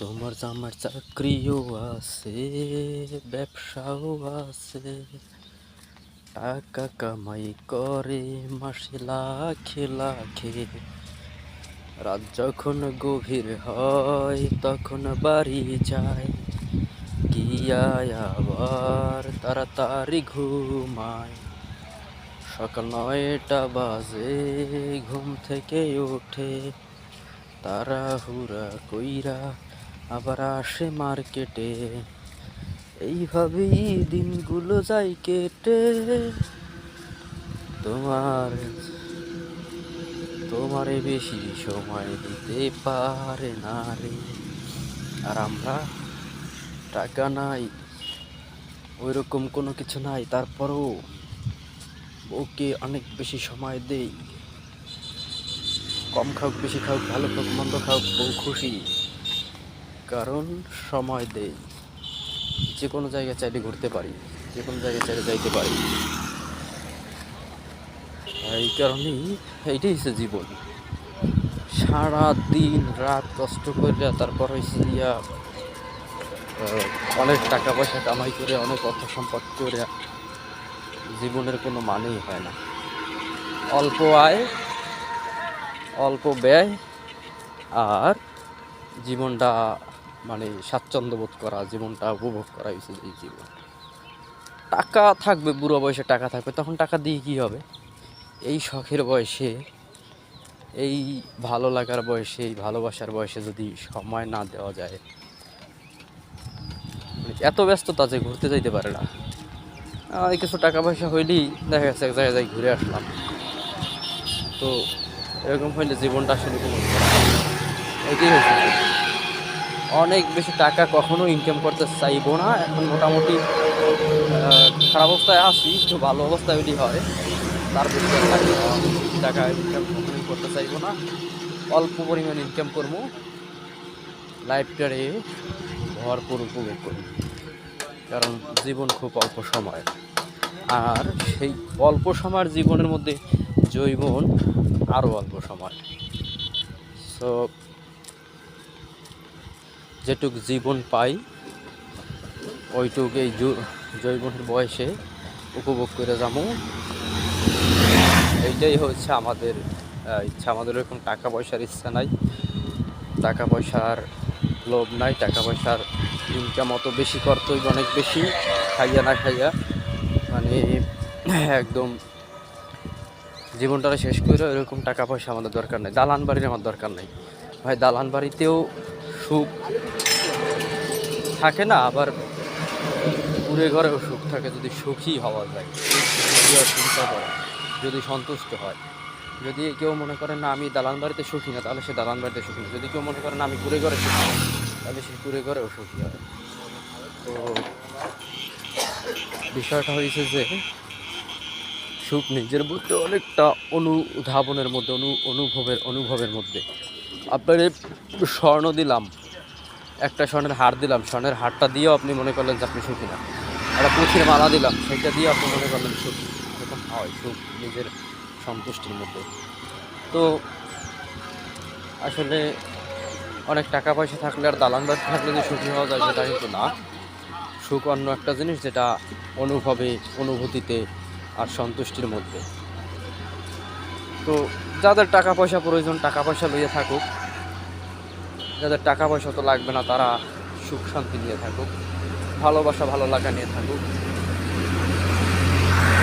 তোমার জামার চাকরিও আছে ব্যবসাও আছে। টাকা কামাই করে, মাসে লাখে লাখে। রাত যখন গভীর হয়, তখন বাড়ি যায়। গিয়ায় আবার তাড়াতাড়ি ঘুমায়। সকাল নয়টা বাজে, ঘুম থেকে ওঠে তাড়াহুড়া কইরা আবার আসে মার্কেটে। এইভাবেই দিনগুলো যায় কেটে। তোমার, তোমারে বেশি সময় দিতে পারে না রে। আর আমরা টাকা নাই ওই রকম কোনো কিছু নাই। তারপরও ওকে অনেক বেশি সময় দেই। কম খাওক বেশি খাওক ভালো খাওক মন্দ খাওক বউ খুশি। কারণ সময় দেই। যে কোনো জায়গায় চাইলে ঘুরতে পারি, যে কোনো জায়গায় চাইলে যাইতে পারি। এই কারণেই এইটাই হচ্ছে জীবন। সারা দিন রাত কষ্ট করে তারপর হয়েছে ইয়া অনেক টাকা পয়সা কামাই করে, অনেক অর্থ সম্পদ করে জীবনের কোনো মানেই হয় না। অল্প আয়, অল্প ব্যয়, আর জীবনটা মানে স্বাচ্ছন্দ্য বোধ করা, জীবনটা উপভোগ করা হয়েছে এই জীবন। টাকা থাকবে, বুড়ো বয়সে টাকা থাকবে, তখন টাকা দিয়ে কী হবে? এই শখের বয়সে, এই ভালো লাগার বয়সে, এই ভালোবাসার বয়সে যদি সময় না দেওয়া যায় মানে এত ব্যস্ততা যে ঘুরতে যাইতে পারে না। কিছু টাকা পয়সা হইলেই দেখা গেছে এক জায়গায় যাই ঘুরে আসলাম। তো এরকম হইলে জীবনটা আসলে কোনো এটাই হয়েছে। অনেক বেশি টাকা কখনো ইনকাম করতে চাইব না। এখন মোটামুটি খারাপ অবস্থায় আছি, একটু ভালো অবস্থায় যদি হয়, তার বেশি। টাকা ইনকাম কখনোই করতে চাইব না। অল্প পরিমাণ ইনকাম করব। লাইফটারে ভরপুর উপভোগ করব। কারণ জীবন খুব অল্প সময় আর সেই অল্প সময়ের জীবনের মধ্যে জৈবন আরও অল্প সময়। সো যেটুক জীবন পাই ওইটুক এই জৈবনের বয়সে উপভোগ করে যাব। এইটাই হচ্ছে আমাদের ইচ্ছা। আমাদের এরকম টাকা পয়সার ইচ্ছা নাই। টাকা পয়সার লোভ নাই। টাকা পয়সার ইনকাম অত বেশি করতেই অনেক বেশি খাইয়া না খাইয়া। মানে একদম জীবনটা শেষ করে এরকম টাকা পয়সা আমাদের দরকার নেই। দালান বাড়ির আমার দরকার নেই। ভাই দালান বাড়িতেও সুখ থাকে না, আবার পুরে ঘরেও সুখ থাকে যদি সুখী হওয়া যায়। যদি চিন্তা করে যদি সন্তুষ্ট হয়। যদি কেউ মনে করে না, আমি দালান বাড়িতে সুখী না, তাহলে সে দালান বাড়িতে সুখী না। যদি কেউ মনে করে না, আমি কুড়ে ঘরে সুখী তাহলে সে কুড়ে ঘরেও সুখী হয় তো বিষয়টা হয়েছে যে, সুখ নিজের মধ্যে অনেকটা অনুধাবনের মধ্যে, অনু অনুভবের অনুভবের মধ্যে। আপনার স্বর্ণ দিলাম। একটা স্বর্ণের হার দিলাম, স্বর্ণের হারটা দিয়েও আপনি মনে করলেন যে আপনি সুখী না। একটা পুঁথির মালা দিলাম সেটা দিয়ে আপনি মনে করলেন সুখী। এরকম হয়, সুখ নিজের সন্তুষ্টির মধ্যে। তো আসলে অনেক টাকা পয়সা থাকলে আর দালান বাড়ি থাকলে যে সুখী হওয়া যায় সেটা কিন্তু না। সুখ অন্য একটা জিনিস যেটা অনুভবে, অনুভূতিতে আর সন্তুষ্টির মধ্যে। তো যাদের টাকা পয়সা প্রয়োজন, টাকা পয়সা লইয়ে থাকুক যাদের টাকা পয়সা তো লাগবে না, তারা সুখ শান্তি নিয়ে থাকুক, ভালোবাসা ভালো লাগা নিয়ে থাকুক।